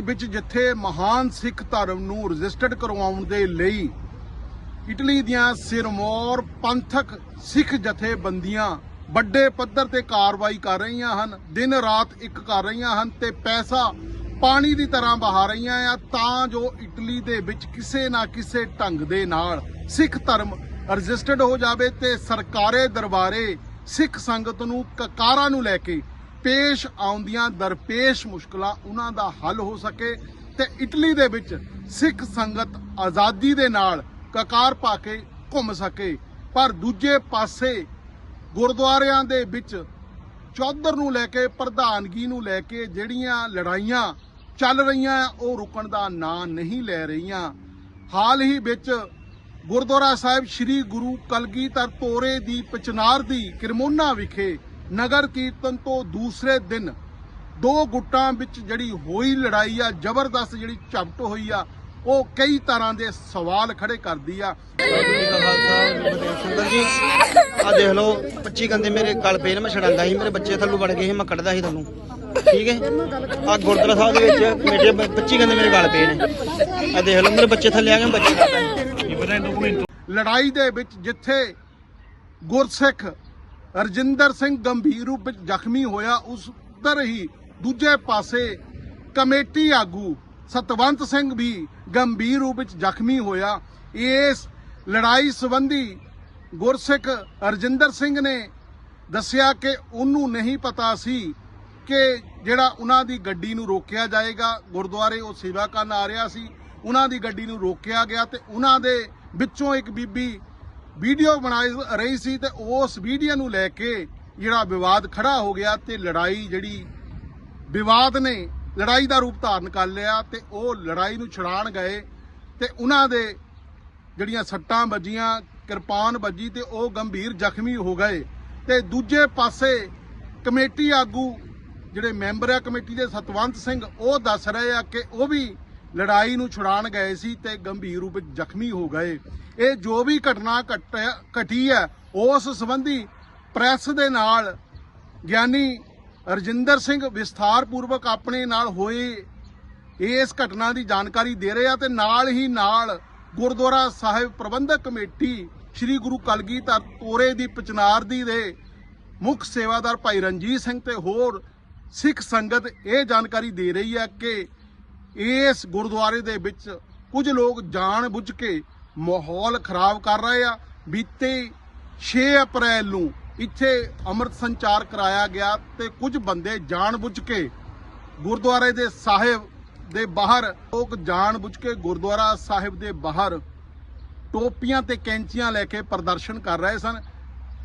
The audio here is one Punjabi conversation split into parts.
ਇਟਲੀ ਵਿੱਚ ਜਿੱਥੇ ਮਹਾਨ ਸਿੱਖ ਧਰਮ ਨੂੰ ਰਜਿਸਟਰਡ ਕਰਵਾਉਣ ਦੇ ਲਈ ਇਟਲੀ ਦੀਆਂ ਸਿਰਮੌਰ ਪੰਥਕ ਸਿੱਖ ਜਥੇਬੰਦੀਆਂ ਵੱਡੇ ਪੱਧਰ ਤੇ ਕਾਰਵਾਈ ਕਰ ਰਹੀਆਂ ਹਨ, ਦਿਨ ਰਾਤ ਇੱਕ ਕਰ ਰਹੀਆਂ ਹਨ ਤੇ ਪੈਸਾ ਪਾਣੀ ਦੀ ਤਰ੍ਹਾਂ ਬਹਾ ਰਹੀਆਂ ਆ ਤਾਂ ਜੋ ਇਟਲੀ ਦੇ ਵਿੱਚ ਕਿਸੇ ਨਾ ਕਿਸੇ ਢੰਗ ਦੇ ਨਾਲ ਸਿੱਖ ਧਰਮ ਰਜਿਸਟਰਡ ਹੋ ਜਾਵੇ ਤੇ ਸਰਕਾਰੇ ਦਰਬਾਰੇ ਸਿੱਖ ਸੰਗਤ ਨੂੰ ਕਕਾਰਾਂ ਨੂੰ ਲੈ ਕੇ ਪੇਸ਼ ਆਉਂਦੀਆਂ, ਦਰਪੇਸ਼ ਮੁਸ਼ਕਲਾਂ ਉਹਨਾਂ ਦਾ ਹੱਲ ਹੋ ਸਕੇ ਤੇ ਇਟਲੀ ਦੇ ਵਿੱਚ ਸਿੱਖ ਸੰਗਤ ਆਜ਼ਾਦੀ ਦੇ ਨਾਲ ਕਕਾਰ ਪਾ ਕੇ ਘੁੰਮ ਸਕੇ। ਪਰ ਦੂਜੇ ਪਾਸੇ ਗੁਰਦੁਆਰਿਆਂ ਦੇ ਵਿੱਚ ਚੌਧਰ ਨੂੰ ਲੈ ਕੇ, ਪ੍ਰਧਾਨਗੀ ਨੂੰ ਲੈ ਕੇ ਜਿਹੜੀਆਂ ਲੜਾਈਆਂ ਚੱਲ ਰਹੀਆਂ ਉਹ ਰੁਕਣ ਦਾ ਨਾਂ ਨਹੀਂ ਲੈ ਰਹੀਆਂ। ਹਾਲ ਹੀ ਵਿੱਚ ਗੁਰਦੁਆਰਾ ਸਾਹਿਬ ਸ੍ਰੀ ਗੁਰੂ ਕਲਗੀਧਰ ਤੋਰੇ ਦੀ ਪਚਨਾਰ ਦੀ ਕਿਰਮੋਨਾ ਵਿਖੇ ਨਗਰ ਕੀਰਤਨ ਤੋਂ ਦੂਸਰੇ ਦਿਨ ਦੋ ਗੁੱਟਾਂ ਵਿੱਚ ਜਿਹੜੀ ਹੋਈ ਲੜਾਈ ਆ ਜ਼ਬਰਦਸਤ ਜਿਹੜੀ ਝਪਟ ਹੋਈ ਆ ਉਹ ਕਈ ਤਰ੍ਹਾਂ ਦੇ ਸਵਾਲ ਖੜੇ ਕਰਦੀ ਆ। ਆ ਦੇਖ ਲਓ 25 ਗੰਦੇ ਮੇਰੇ ਗਲ ਪਏ ਨੇ ਮੈਂ ਛੜਾਂਦਾ ਸੀ ਮੇਰੇ ਬੱਚੇ ਥੱਲੋਂ ਵੜ ਗਏ ਸੀ ਮੈਂ ਕੱਢਦਾ ਸੀ ਤੁਹਾਨੂੰ। ਠੀਕ ਹੈ? ਆ ਗੁਰਦੁਆਰਾ ਸਾਹਿਬ ਦੇ ਵਿੱਚ ਮੇਰੇ ਬ- 25 ਗੰਦੇ ਮੇਰੇ ਗਲ ਪਏ ਨੇ। ਆ ਦੇਖ ਲਓ ਮੇਰੇ ਬੱਚੇ ਥੱਲੇ ਆ ਗਏ ਬੱਚੇ। ਲੜਾਈ ਦੇ ਵਿੱਚ ਜਿੱਥੇ ਗੁਰਸਿੱਖ ਰਜਿੰਦਰ ਸਿੰਘ ਗੰਭੀਰ ਰੂਪ ਵਿੱਚ ਜ਼ਖਮੀ ਹੋਇਆ, ਉਸ ਉਧਰ ਹੀ ਦੂਜੇ ਪਾਸੇ ਕਮੇਟੀ ਆਗੂ ਸਤਵੰਤ ਸਿੰਘ ਵੀ ਗੰਭੀਰ ਰੂਪ ਵਿੱਚ ਜ਼ਖਮੀ ਹੋਇਆ। ਇਸ ਲੜਾਈ ਸੰਬੰਧੀ ਗੁਰਸਿੱਖ ਰਜਿੰਦਰ ਸਿੰਘ ਨੇ ਦੱਸਿਆ ਕਿ ਉਹਨੂੰ ਨਹੀਂ ਪਤਾ ਸੀ ਕਿ ਜਿਹੜਾ ਉਹਨਾਂ ਦੀ ਗੱਡੀ ਨੂੰ ਰੋਕਿਆ ਜਾਏਗਾ, ਗੁਰਦੁਆਰੇ ਉਹ ਸੇਵਾ ਕਰਨ ਆ ਰਿਹਾ ਸੀ। ਉਹਨਾਂ ਦੀ ਗੱਡੀ ਨੂੰ ਰੋਕਿਆ ਗਿਆ ਤੇ ਉਹਨਾਂ ਦੇ ਵਿੱਚੋਂ ਇੱਕ ਬੀਬੀ ਵੀਡੀਓ ਬਣਾਈ ਰਹੀ ਸੀ ਤੇ ਉਸ ਵੀਡੀਓ ਨੂੰ ਲੈ ਕੇ ਜਿਹੜਾ ਵਿਵਾਦ ਖੜਾ ਹੋ ਗਿਆ ਤੇ ਲੜਾਈ ਜਿਹੜੀ ਵਿਵਾਦ ਨੇ, ਲੜਾਈ ਦਾ ਰੂਪ ਧਾਰਨ ਕਰ ਲਿਆ ਤੇ ਉਹ ਲੜਾਈ ਨੂੰ ਛੁਡਾਉਣ ਗਏ ਤੇ ਉਹਨਾਂ ਦੇ ਜਿਹੜੀਆਂ ਸੱਟਾਂ ਵੱਜੀਆਂ, ਕਿਰਪਾਨ ਵੱਜੀ ਤੇ ਉਹ ਗੰਭੀਰ ਜ਼ਖਮੀ ਹੋ ਗਏ ਤੇ ਦੂਜੇ ਪਾਸੇ ਕਮੇਟੀ ਆਗੂ ਜਿਹੜੇ ਮੈਂਬਰ ਆ ਕਮੇਟੀ ਦੇ ਸਤਵੰਤ ਸਿੰਘ, ਉਹ ਦੱਸ ਰਹੇ ਆ ਕਿ ਉਹ ਵੀ ਲੜਾਈ ਨੂੰ ਛੁਡਾਉਣ ਗਏ ਸੀ ਤੇ ਗੰਭੀਰ ਰੂਪ ਵਿੱਚ ਜ਼ਖਮੀ ਹੋ ਗਏ। ਇਹ ਜੋ ਵੀ ਘਟਨਾ ਘਟਿਆ- ਘਟੀ ਹੈ, ਉਸ ਸੰਬੰਧੀ ਪ੍ਰੈਸ ਦੇ ਨਾਲ ਗਿਆਨੀ ਰਜਿੰਦਰ ਸਿੰਘ ਵਿਸਥਾਰ ਪੂਰਵਕ ਆਪਣੇ ਨਾਲ ਹੋਏ। ਇਸ ਘਟਨਾ ਦੀ ਜਾਣਕਾਰੀ ਦੇ ਰਹੇ ਆ ਤੇ ਨਾਲ ਹੀ ਨਾਲ ਗੁਰਦੁਆਰਾ ਸਾਹਿਬ ਪ੍ਰਬੰਧਕ ਕਮੇਟੀ ਸ੍ਰੀ ਗੁਰੂ ਕਲਗੀਧਰ ਤੋਰੇ ਦੀ ਪਚਨਾਰਦੀ ਦੇ ਮੁੱਖ ਸੇਵਾਦਾਰ ਭਾਈ ਰਣਜੀਤ ਸਿੰਘ ਤੇ ਹੋਰ ਸਿੱਖ ਸੰਗਤ ਇਹ ਜਾਣਕਾਰੀ ਦੇ ਰਹੀ ਹੈ ਕਿ ਇਸ ਗੁਰਦੁਆਰੇ ਦੇ ਵਿੱਚ ਕੁਝ ਲੋਕ ਜਾਣ ਬੁੱਝ ਕੇ ਮਾਹੌਲ ਖਰਾਬ ਕਰ ਰਹੇ ਆ। ਬੀਤੇ 6 ਅਪ੍ਰੈਲ ਨੂੰ ਇੱਥੇ ਅੰਮ੍ਰਿਤ ਸੰਚਾਰ ਕਰਾਇਆ ਗਿਆ ਤੇ ਕੁਝ ਬੰਦੇ ਜਾਣ ਬੁੱਝ ਕੇ ਗੁਰਦੁਆਰੇ ਦੇ ਸਾਹਿਬ ਦੇ ਬਾਹਰ, ਲੋਕ ਜਾਣ ਬੁੱਝ ਕੇ ਗੁਰਦੁਆਰਾ ਸਾਹਿਬ ਦੇ ਬਾਹਰ ਟੋਪੀਆਂ ਤੇ ਕੈਂਚੀਆਂ ਲੈ ਕੇ ਪ੍ਰਦਰਸ਼ਨ ਕਰ ਰਹੇ ਸਨ।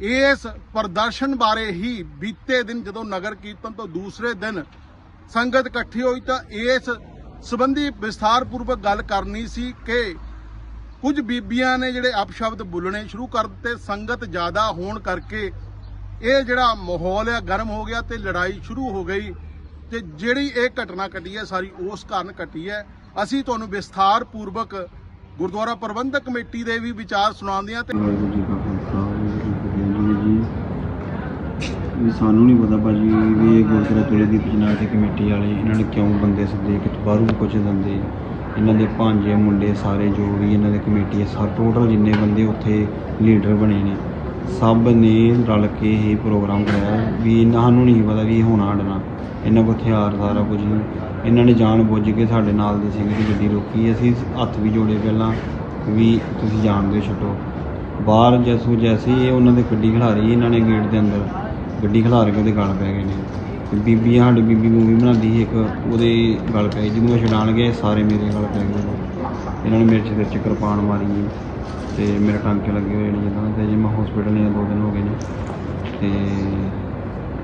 ਇਸ ਪ੍ਰਦਰਸ਼ਨ ਬਾਰੇ ਹੀ ਬੀਤੇ ਦਿਨ ਜਦੋਂ ਨਗਰ ਕੀਰਤਨ ਤੋਂ ਦੂਸਰੇ ਦਿਨ ਸੰਗਤ ਇਕੱਠੀ ਹੋਈ ਤਾਂ ਇਸ ਸੰਬੰਧੀ ਵਿਸਥਾਰਪੂਰਵਕ ਗੱਲ ਕਰਨੀ ਸੀ ਕਿ ਕੁਝ ਬੀਬੀਆਂ ਨੇ ਜਿਹੜੇ ਅਪਸ਼ਬਦ ਬੋਲਣੇ ਸ਼ੁਰੂ ਕਰ ਦਿੱਤੇ, ਸੰਗਤ ਜ਼ਿਆਦਾ ਹੋਣ ਕਰਕੇ ਇਹ ਜਿਹੜਾ ਮਾਹੌਲ ਹੈ ਗਰਮ ਹੋ ਗਿਆ ਤੇ ਲੜਾਈ ਸ਼ੁਰੂ ਹੋ ਗਈ ਤੇ ਜਿਹੜੀ ਇਹ ਘਟਨਾ ਘਟੀ ਹੈ, ਸਾਰੀ ਉਸ ਕਾਰਨ ਘਟੀ ਹੈ। ਅਸੀਂ ਤੁਹਾਨੂੰ ਵਿਸਥਾਰ ਪੂਰਵਕ ਗੁਰਦੁਆਰਾ ਪ੍ਰਬੰਧਕ ਕਮੇਟੀ ਦੇ ਵੀ ਵਿਚਾਰ ਸੁਣਾਉਂਦੇ ਹਾਂ ਤੇ ਵੀ ਸਾਨੂੰ ਨਹੀਂ ਪਤਾ ਭਾਜੀ ਵੀ ਇਹ ਗੁਰਦੁਆਰਾ ਤੁਰੇ ਦੀ ਪਜਨਾਰ ਦੀ ਕਮੇਟੀ ਵਾਲੇ ਇਹਨਾਂ ਨੇ ਕਿਉਂ ਬੰਦੇ ਸੱਦੇ ਕਿ ਬਾਹਰੋਂ ਕੁਝ ਦਿੰਦੇ। ਇਹਨਾਂ ਦੇ ਭਾਂਜੇ, ਮੁੰਡੇ ਸਾਰੇ ਜੋ ਵੀ ਇਹਨਾਂ ਦੇ ਕਮੇਟੀ ਹੈ ਸਭ ਟੋਟਲ ਜਿੰਨੇ ਬੰਦੇ ਉੱਥੇ ਲੀਡਰ ਬਣੇ ਨੇ, ਸਭ ਨੇ ਰਲ ਕੇ ਇਹ ਪ੍ਰੋਗਰਾਮ ਕਰਾਇਆ ਵੀ ਇਹਨਾਂ ਸਾਨੂੰ ਨਹੀਂ ਪਤਾ ਵੀ ਇਹ ਹੋਣਾ ਅੜਨਾ ਇਹਨਾਂ ਕੋਲ ਹਥਿਆਰ ਸਾਰਾ ਕੁਝ ਇਹਨਾਂ ਨੇ ਜਾਣ ਬੁੱਝ ਕੇ ਸਾਡੇ ਨਾਲ ਦੇ ਸਿੰਘ ਦੀ ਗੱਡੀ ਰੋਕੀ। ਅਸੀਂ ਹੱਥ ਵੀ ਜੋੜੇ ਪਹਿਲਾਂ ਵੀ ਤੁਸੀਂ ਜਾਣ ਦਿਓ ਛੱਡੋ। ਬਾਹਰ ਜੈਸੂ ਜੈਸੀ ਇਹ ਉਹਨਾਂ ਦੇ ਗੱਡੀ ਖਿਲਾਰੀ ਇਹਨਾਂ ਨੇ ਗੇਟ ਦੇ ਅੰਦਰ ਗੱਡੀ ਖਿਲਾਰ ਕੇ ਉਹਦੇ ਗਲ ਪੈ ਗਏ ਨੇ। ਤੇ ਬੀਬੀ ਸਾਡੀ ਬੀਬੀ ਮੂਵੀ ਬਣਾਉਂਦੀ ਸੀ ਇੱਕ, ਉਹਦੇ ਗਲ ਪੈ ਗਈ ਜਦੋਂ ਮੈਂ ਛਡਾਣ ਗਏ ਸਾਰੇ ਮੇਰੇ ਗਲ ਪੈ ਗਏ ਇਹਨਾਂ ਨੇ ਮੇਰੇ ਸਿਰ 'ਚ ਕਿਰਪਾਨ ਮਾਰੀ ਹੈ ਤੇ ਮੇਰੇ ਟਾਂਕੇ ਲੱਗੇ ਹੋਏ ਨੇ ਜਿੱਦਾਂ ਤੇ ਜੇ ਮੈਂ ਹਸਪੀਟਲ ਨੇ ਦੋ ਦਿਨ ਹੋ ਗਏ ਨੇ। ਤੇ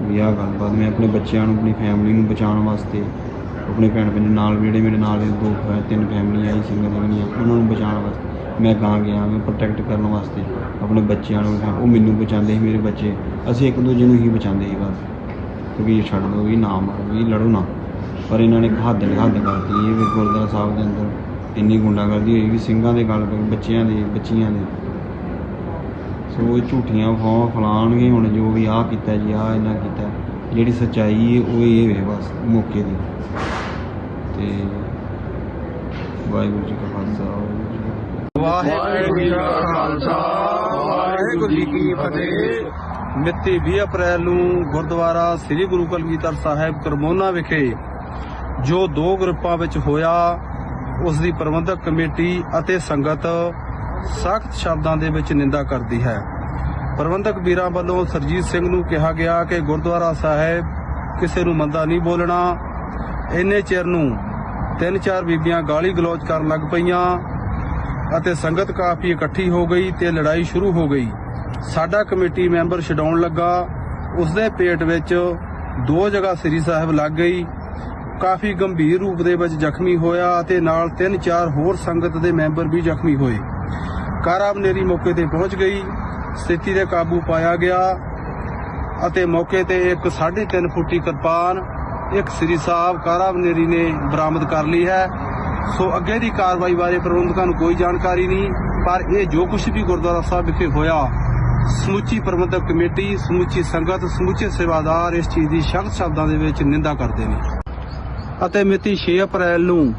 ਵੀ ਆਹ ਗੱਲਬਾਤ, ਮੈਂ ਆਪਣੇ ਬੱਚਿਆਂ ਨੂੰ, ਆਪਣੀ ਫੈਮਿਲੀ ਨੂੰ ਬਚਾਉਣ ਵਾਸਤੇ ਆਪਣੇ ਭੈਣ ਭੈਣ ਨਾਲ ਵੀ ਜਿਹੜੇ ਮੇਰੇ ਨਾਲ ਦੋ ਫੈ- ਤਿੰਨ ਫੈਮਿਲੀ ਆਈ ਸਿੰਘਾਂ ਦੀਆਂ ਉਹਨਾਂ ਨੂੰ ਬਚਾਉਣ ਵਾਸਤੇ। ਮੈਂ ਗਾਂ ਗਿਆ, ਮੈਂ ਪ੍ਰੋਟੈਕਟ ਕਰਨ ਵਾਸਤੇ ਆਪਣੇ ਬੱਚਿਆਂ ਨੂੰ ਉਹ ਮੈਨੂੰ ਬਚਾਉਂਦੇ ਸੀ ਮੇਰੇ ਬੱਚੇ। ਅਸੀਂ ਇੱਕ ਦੂਜੇ ਨੂੰ ਹੀ ਬਚਾਉਂਦੇ ਸੀ ਬਸ। ਕਿਉਂਕਿ ਵੀ ਛੱਡ ਦਿਓ ਵੀ ਨਾ ਮਾਰੋ ਵੀ ਲੜੋ ਨਾ। ਪਰ ਇਹਨਾਂ ਨੇ ਇੱਕ ਹੱਦ ਹੱਦ ਕਰਤੀ ਇਹ ਵੀ ਗੁਰਦੁਆਰਾ ਸਾਹਿਬ ਦੇ ਅੰਦਰ। ਇੰਨੀ ਗੁੰਡਾਗਰਦੀ ਹੋਈ ਵੀ ਸਿੰਘਾਂ ਦੇ ਗੱਲ ਪੈ ਬੱਚਿਆਂ ਦੇ, ਬੱਚੀਆਂ ਦੇ। ਸੋ ਇਹ ਝੂਠੀਆਂ ਫਾਹਾਂ ਫਲਾਣਗੇ ਹੁਣ ਜੋ ਵੀ ਆਹ ਕੀਤਾ ਜੀ, ਆਹ ਇਹਨਾਂ ਕੀਤਾ। ਜਿਹੜੀ ਸੱਚਾਈ ਹੈ, ਉਹ ਇਹ ਵੇ ਬਸ ਮੌਕੇ ਦੀ। ਤੇ ਵਾਹਿਗੁਰੂ ਜੀ ਕਾ ਖਾਲਸਾ ਵਾਹਿਗੁਰੂ ਜੀ ਕਾ ਖਾਲਸਾ, ਵਾਹਿਗੁਰੂ ਜੀ ਕੀ ਫਤਿਹ। ਮਿਤੀ 20 ਅਪ੍ਰੈਲ ਨੂੰ ਗੁਰਦੁਆਰਾ ਸ੍ਰੀ ਗੁਰੂ ਕਲਗੀਧਰ ਸਾਹਿਬ ਕਰਮੋਨਾ ਵਿਖੇ ਜੋ ਦੋ ਗਰੁੱਪਾਂ ਵਿੱਚ ਹੋਇਆ, ਉਸ ਦੀ ਪ੍ਰਬੰਧਕ ਕਮੇਟੀ ਅਤੇ ਸੰਗਤ ਸਖਤ ਸ਼ਬਦਾਂ ਦੇ ਵਿੱਚ ਨਿੰਦਾ ਕਰਦੀ ਹੈ। ਪ੍ਰਬੰਧਕ ਵੀਰਾਂ ਵੱਲੋਂ ਸਰਜੀਤ ਸਿੰਘ ਨੂੰ ਕਿਹਾ ਗਿਆ ਕਿ ਗੁਰਦੁਆਰਾ ਸਾਹਿਬ ਕਿਸੇ ਨੂੰ ਮੰਦਾ ਨਹੀਂ ਬੋਲਣਾ। ਇੰਨੇ ਚਿਰ ਨੂੰ ਤਿੰਨ ਚਾਰ ਬੀਬੀਆਂ ਗਾਲੀ ਗਲੋਚ ਕਰਨ ਲੱਗ ਪਈਆਂ। ਅਤੇ ਸੰਗਤ ਕਾਫੀ ਇਕੱਠੀ ਹੋ ਗਈ ਤੇ ਲੜਾਈ ਸ਼ੁਰੂ ਹੋ ਗਈ। ਸਾਡਾ ਕਮੇਟੀ ਮੈਂਬਰ ਛਡਾਉਣ ਲੱਗਾ। ਉਸ ਦੇ ਪੇਟ ਵਿੱਚ ਦੋ ਜਗ੍ਹਾ ਸ੍ਰੀ ਸਾਹਿਬ ਲੱਗ ਗਈ। ਕਾਫੀ ਗੰਭੀਰ ਰੂਪ ਦੇ ਵਿੱਚ ਜ਼ਖਮੀ ਹੋਇਆ ਅਤੇ ਨਾਲ ਤਿੰਨ ਚਾਰ ਹੋਰ ਸੰਗਤ ਦੇ ਮੈਂਬਰ ਵੀ ਜ਼ਖਮੀ ਹੋਏ। ਕਾਰਾਬਨੇਰੀ ਮੌਕੇ ਤੇ ਪਹੁੰਚ ਗਈ। ਸਥਿਤੀ ਤੇ ਕਾਬੂ ਪਾਇਆ ਗਿਆ ਅਤੇ ਮੌਕੇ ਤੇ ਇੱਕ 3.5 ਫੁੱਟੀ ਕਿਰਪਾਨ ਇੱਕ ਸ੍ਰੀ ਸਾਹਿਬ ਕਾਰਾਬਨੇਰੀ ਨੇ ਬਰਾਮਦ ਕਰ ਲਈ ਹੈ। ਸੋ ਅੱਗੇ ਦੀ ਕਾਰਵਾਈ ਬਾਰੇ ਪ੍ਰਬੰਧਕਾਂ ਨੂੰ ਕੋਈ ਜਾਣਕਾਰੀ ਨਹੀਂ, ਪਰ ਇਹ ਜੋ ਕੁਝ ਵੀ ਗੁਰਦੁਆਰਾ ਸਾਹਿਬ ਵਿਖੇ ਹੋਇਆ, ਸਮੁੱਚੀ ਪ੍ਰਬੰਧਕ ਕਮੇਟੀ, ਸਮੁੱਚੀ ਸੰਗਤ, ਸਮੁੱਚੇ ਸੇਵਾਦਾਰ ਇਸ ਚੀਜ਼ ਦੀ ਸਖਤ ਸ਼ਬਦਾਂ ਦੇ ਵਿੱਚ ਨਿੰਦਾ ਕਰਦੇ ਨੇ। ਅਤੇ ਮਿਤੀ 6 ਅਪ੍ਰੈਲ ਨੂੰ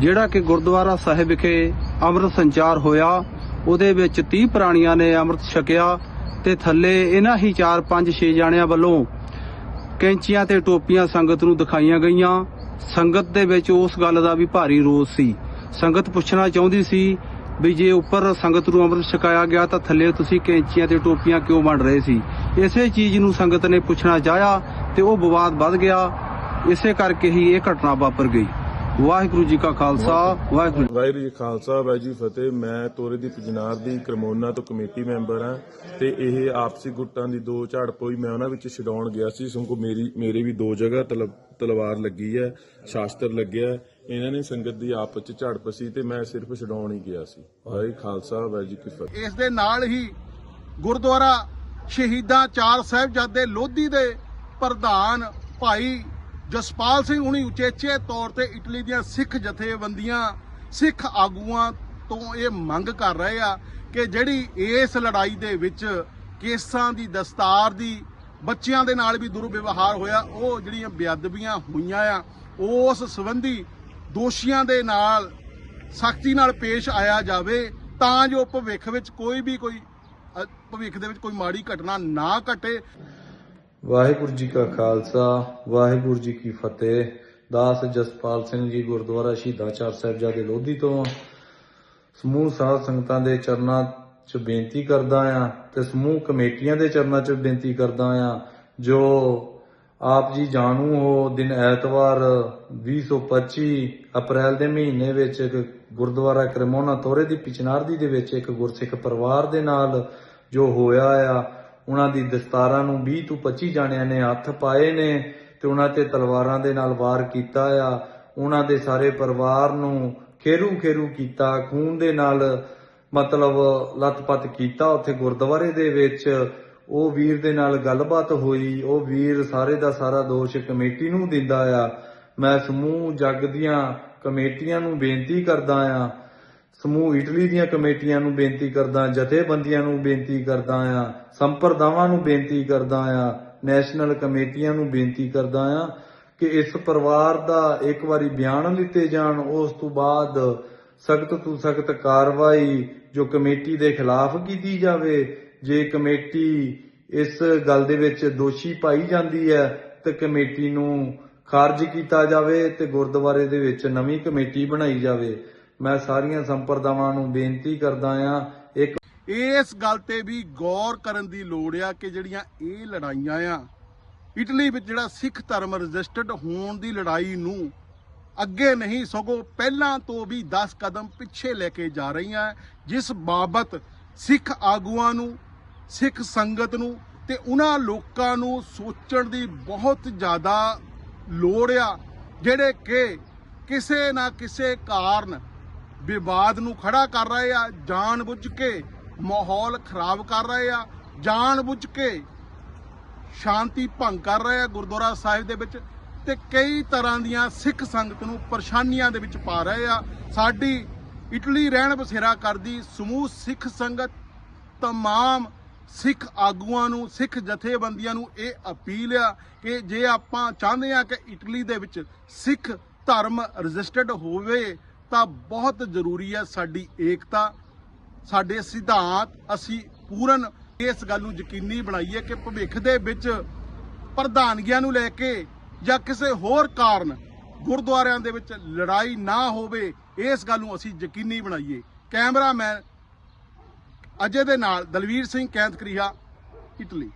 ਜਿਹੜਾ ਕਿ ਗੁਰਦੁਆਰਾ ਸਾਹਿਬ ਵਿਖੇ ਅੰਮ੍ਰਿਤ ਸੰਚਾਰ ਹੋਇਆ, ਉਹਦੇ ਵਿੱਚ 30 ਪ੍ਰਾਣੀਆਂ ਨੇ ਅੰਮ੍ਰਿਤ ਛਕਿਆ ਤੇ ਥੱਲੇ ਇਹਨਾਂ ਹੀ 4 5 6 ਜਾਣਿਆਂ ਵੱਲੋਂ ਕੈਂਚੀਆਂ ਤੇ ਟੋਪੀਆਂ ਸੰਗਤ ਨੂੰ ਦਿਖਾਈਆਂ ਗਈਆਂ। ਸੰਗਤ ਦੇ ਵਿੱਚ ਉਸ ਗੱਲ ਦਾ ਵੀ ਭਾਰੀ ਰੋਸ ਸੀ। ਸੰਗਤ ਪੁੱਛਣਾ ਚਾਹੁੰਦੀ ਸੀ ਵੀ ਜੇ ਉੱਪਰ ਸੰਗਤ ਨੂੰ ਅੰਮ੍ਰਿਤ ਛਕਾਇਆ ਗਿਆ ਤਾਂ ਥੱਲੇ ਤੁਸੀਂ ਕੈਂਚੀਆਂ ਤੇ ਟੋਪੀਆਂ ਕਿਉਂ ਵੰਡ ਰਹੇ ਸੀ? ਇਸੇ ਚੀਜ਼ ਨੂੰ ਸੰਗਤ ਨੇ ਪੁੱਛਣਾ ਚਾਹਿਆ ਤੇ ਉਹ ਵਿਵਾਦ ਵੱਧ ਗਿਆ। ਇਸੇ ਕਰਕੇ ਹੀ ਇਹ ਘਟਨਾ ਵਾਪਰ ਗਈ। ਵਾਹਿਗੁਰੂ ਜੀ ਕਾ ਖਾਲਸਾ ਵਾਹਿਗੁਰੂ ਜੀ ਵਾਹਿਗੁਰੂ ਜੀ ਖਾਲਸਾ ਵਾਹਿਗੁਰੂ ਜੀ ਫਤਿਹ। ਮੈਂ ਤੋਰੇ ਦੀ ਪਜਨਾਰ ਦੀ ਕਰਮੋਨਾ ਤੋਂ ਕਮੇਟੀ ਮੈਂਬਰ ਹਾਂ ਤੇ ਇਹ ਆਪਸੀ ਗੁੱਟਾਂ ਦੀ ਦੋ ਝੜਪ ਹੋਈ ਮੈਂ ਉਹਨਾਂ ਵਿੱਚ ਛਡਾਉਣ ਗਿਆ ਸੀ। ਸਗੋਂ ਮੇਰੀ ਮੇਰੇ ਵੀ ਦੋ ਜਗ੍ਹਾ ਤਲ- ਤਲਵਾਰ ਲੱਗੀ ਹੈ ਸ਼ਾਸਤਰ ਲੱਗਿਆ। ਇਹਨਾਂ ਨੇ ਸੰਗਤ ਦੀ ਆਪਸ ਵਿੱਚ ਝੜਪ ਸੀ ਤੇ ਮੈਂ ਸਿਰਫ ਛਡਾਉਣ ਹੀ ਗਿਆ ਸੀ। ਵਾਹਿਗੁਰੂ ਖਾਲਸਾ ਵਾਹਿਗੁਰੂ ਜੀ ਕੀ ਫਤਿਹ। ਇਸ ਦੇ ਨਾਲ ਹੀ ਗੁਰਦੁਆਰਾ ਸ਼ਹੀਦਾਂ ਚਾਰ ਸਾਹਿਬਜ਼ਾਦੇ ਲੋਧੀ ਦੇ ਪ੍ਰਧਾਨ ਭਾਈ ਜਸਪਾਲ ਸਿੰਘ ਹੁਣੀ ਉਚੇਚੇ ਤੌਰ ਤੇ ਇਟਲੀ ਦੀਆਂ ਸਿੱਖ ਜਥੇਬੰਦੀਆਂ, ਸਿੱਖ ਆਗੂਆਂ ਤੋਂ ਇਹ ਮੰਗ ਕਰ ਰਹੇ ਆ ਕਿ ਜਿਹੜੀ ਇਸ ਲੜਾਈ ਦੇ ਵਿੱਚ ਕੇਸਾਂ ਦੀ ਦਸਤਾਰ ਦੀ, ਬੱਚਿਆਂ ਦੇ ਨਾਲ ਵੀ ਦੁਰਵਿਵਹਾਰ ਹੋਇਆ, ਉਹ ਜਿਹੜੀਆਂ ਬੇਅਦਬੀਆਂ ਹੋਈਆਂ ਆ, ਉਸ ਸੰਬੰਧੀ ਦੋਸ਼ੀਆਂ ਦੇ ਨਾਲ ਸਖਤੀ ਨਾਲ ਪੇਸ਼ ਆਇਆ ਜਾਵੇ, ਤਾਂ ਜੋ ਭਵਿੱਖ ਵਿੱਚ ਕੋਈ ਵੀ ਕੋਈ ਭਵਿੱਖ ਦੇ ਵਿੱਚ ਕੋਈ ਮਾੜੀ ਘਟਨਾ ਨਾ ਘਟੇ। ਵਾਹਿਗੁਰੂ ਜੀ ਕਾ ਖਾਲਸਾ, ਵਾਹਿਗੁਰੂ ਜੀ ਕੀ ਫਤਿਹ। ਦਾਸ ਜਸਪਾਲ ਸਿੰਘ ਜੀ ਗੁਰਦੁਆਰਾ ਸ਼ਹੀਦਾਂ ਚਾਰ ਸਾਹਿਬਜ਼ਾਦੇ ਲੋਧੀ ਤੋਂ ਸਮੂਹ ਸਾਧ ਸੰਗਤਾਂ ਦੇ ਚਰਨਾਂ 'ਚ ਬੇਨਤੀ ਕਰਦਾ ਆ ਤੇ ਸਮੂਹ ਕਮੇਟੀਆਂ ਦੇ ਚਰਨਾਂ 'ਚ ਬੇਨਤੀ ਕਰਦਾ ਆ ਜੋ ਆਪ ਜੀ ਜਾਣੂ ਹੋ, ਦਿਨ ਐਤਵਾਰ 2025 ਅਪ੍ਰੈਲ ਦੇ ਮਹੀਨੇ ਵਿੱਚ ਇੱਕ ਗੁਰਦੁਆਰਾ ਕਰਮੋਨਾ ਤੋਰੇ ਦੀ ਪਿਚਨਾਰਦੀ ਦੇ ਵਿੱਚ ਇੱਕ ਗੁਰਸਿੱਖ ਪਰਿਵਾਰ ਦੇ ਨਾਲ ਜੋ ਹੋਇਆ ਆ ਉਹਨਾਂ ਦੀ ਦਸਤਾਰਾਂ ਨੂੰ 20 ਤੋਂ 25 ਜਾਣਿਆਂ ਨੇ ਹੱਥ ਪਾਏ ਨੇ ਤੇ ਉਹਨਾਂ ਤੇ ਤਲਵਾਰਾਂ ਦੇ ਨਾਲ ਵਾਰ ਕੀਤਾ ਆ। ਉਹਨਾਂ ਦੇ ਸਾਰੇ ਪਰਿਵਾਰ ਨੂੰ ਖੇਰੂ ਖੇਰੂ ਕੀਤਾ, ਖੂਨ ਦੇ ਨਾਲ ਮਤਲਬ ਲੱਤਪੱਤ ਕੀਤਾ ਉੱਥੇ ਗੁਰਦੁਆਰੇ ਦੇ ਵਿੱਚ। ਉਹ ਵੀਰ ਦੇ ਨਾਲ ਗੱਲਬਾਤ ਹੋਈ, ਉਹ ਵੀਰ ਸਾਰੇ ਦਾ ਸਾਰਾ ਦੋਸ਼ ਕਮੇਟੀ ਨੂੰ ਦਿੰਦਾ ਆ। ਮੈਂ ਸਮੂਹ ਜੱਗ ਦੀਆਂ ਕਮੇਟੀਆਂ ਨੂੰ ਬੇਨਤੀ ਕਰਦਾ ਆ ਸਮੂਹ ਇਟਲੀ ਦੀਆਂ ਕਮੇਟੀਆਂ ਨੂੰ ਬੇਨਤੀ ਕਰਦਾ ਜਥੇਬੰਦੀਆਂ ਨੂੰ ਬੇਨਤੀ ਕਰਦਾ ਆ ਸੰਪਰਦਾਵਾਂ ਨੂੰ ਬੇਨਤੀ ਕਰਦਾ ਆ ਨੈਸ਼ਨਲ ਕਮੇਟੀਆਂ ਨੂੰ ਬੇਨਤੀ ਕਰਦਾ ਆ ਕਿ ਇਸ ਪਰਿਵਾਰ ਦਾ ਇੱਕ ਵਾਰੀ ਬਿਆਨ ਲਿੱਤੇ ਜਾਣ, ਉਸ ਤੋਂ ਬਾਅਦ ਸਖਤ ਤੋਂ ਸਖਤ ਕਾਰਵਾਈ ਜੋ ਕਮੇਟੀ ਦੇ ਖਿਲਾਫ ਕੀਤੀ ਜਾਵੇ। ਜੇ ਕਮੇਟੀ ਇਸ ਗੱਲ ਦੇ ਵਿੱਚ ਦੋਸ਼ੀ ਪਾਈ ਜਾਂਦੀ ਹੈ, ਤੇ ਕਮੇਟੀ ਨੂੰ ਖਾਰਜ ਕੀਤਾ ਜਾਵੇ ਤੇ ਗੁਰਦੁਆਰੇ ਦੇ ਵਿੱਚ ਨਵੀਂ ਕਮੇਟੀ ਬਣਾਈ ਜਾਵੇ। ਮੈਂ ਸਾਰੀਆਂ ਸੰਪਰਦਾਵਾਂ ਨੂੰ ਬੇਨਤੀ ਕਰਦਾ ਆ ਇੱਕ ਇਸ ਗੱਲ ਤੇ ਵੀ ਗੌਰ ਕਰਨ ਦੀ ਲੋੜ ਆ ਕਿ ਜਿਹੜੀਆਂ ਇਹ ਲੜਾਈਆਂ ਆ, ਇਟਲੀ ਵਿੱਚ ਜਿਹੜਾ ਸਿੱਖ ਧਰਮ ਰਜਿਸਟਰਡ ਹੋਣ ਦੀ ਲੜਾਈ ਨੂੰ ਅੱਗੇ ਨਹੀਂ, ਸਗੋਂ ਪਹਿਲਾਂ ਤੋਂ ਵੀ 10 ਕਦਮ ਪਿੱਛੇ ਲੈ ਕੇ ਜਾ ਰਹੀਆਂ, ਜਿਸ ਬਾਬਤ ਸਿੱਖ ਆਗੂਆਂ ਨੂੰ, ਸਿੱਖ ਸੰਗਤ ਨੂੰ ਤੇ ਉਹਨਾਂ ਲੋਕਾਂ ਨੂੰ ਸੋਚਣ ਦੀ ਬਹੁਤ ਜ਼ਿਆਦਾ ਲੋੜ ਆ, ਜਿਹੜੇ ਕਿ ਕਿਸੇ ਨਾ ਕਿਸੇ ਕਾਰਨ ਵਿਵਾਦ ਨੂੰ ਖੜਾ ਕਰ ਰਹੇ ਆ, ਜਾਣਬੁੱਝ ਕੇ ਮਾਹੌਲ ਖਰਾਬ ਕਰ ਰਹੇ ਆ, ਜਾਣਬੁੱਝ ਕੇ ਸ਼ਾਂਤੀ ਭੰਗ ਕਰ ਰਹੇ ਆ ਗੁਰਦੁਆਰਾ ਸਾਹਿਬ ਦੇ ਵਿੱਚ ਤੇ ਕਈ ਤਰ੍ਹਾਂ ਦੀਆਂ ਸਿੱਖ ਸੰਗਤ ਨੂੰ ਪਰੇਸ਼ਾਨੀਆਂ ਦੇ ਵਿੱਚ ਪਾ ਰਹੇ ਆ। ਸਾਡੀ ਇਟਲੀ ਰਹਿਣ ਬਸੇਰਾ ਕਰਦੀ ਸਮੂਹ ਸਿੱਖ ਸੰਗਤ, ਤਮਾਮ ਸਿੱਖ ਆਗੂਆਂ ਨੂੰ, ਸਿੱਖ ਜਥੇਬੰਦੀਆਂ ਨੂੰ ਇਹ ਅਪੀਲ ਆ ਕਿ ਜੇ ਆਪਾਂ ਚਾਹੁੰਦੇ ਆ ਕਿ ਇਟਲੀ ਦੇ ਵਿੱਚ ਸਿੱਖ ਧਰਮ ਰਜਿਸਟਰਡ ਹੋਵੇ ਤਾਂ ਬਹੁਤ ਜ਼ਰੂਰੀ ਹੈ ਸਾਡੀ ਏਕਤਾ, ਸਾਡੇ ਸਿਧਾਂਤ, ਅਸੀਂ ਪੂਰਨ ਇਸ ਗੱਲ ਨੂੰ ਯਕੀਨੀ ਬਣਾਈਏ ਕਿ ਭਵਿੱਖ ਦੇ ਵਿੱਚ ਪ੍ਰਧਾਨਗੀਆਂ ਨੂੰ ਲੈ ਕੇ ਜਾਂ ਕਿਸੇ ਹੋਰ ਕਾਰਨ ਗੁਰਦੁਆਰਿਆਂ ਦੇ ਵਿੱਚ ਲੜਾਈ ਨਾ ਹੋਵੇ, ਇਸ ਗੱਲ ਨੂੰ ਅਸੀਂ ਯਕੀਨੀ ਬਣਾਈਏ। ਕੈਮਰਾਮੈਨ ਅਜੇ ਦੇ ਨਾਲ ਦਲਵੀਰ ਸਿੰਘ, ਕੈਂਤ ਕਰੀਹਾ, ਇਟਲੀ।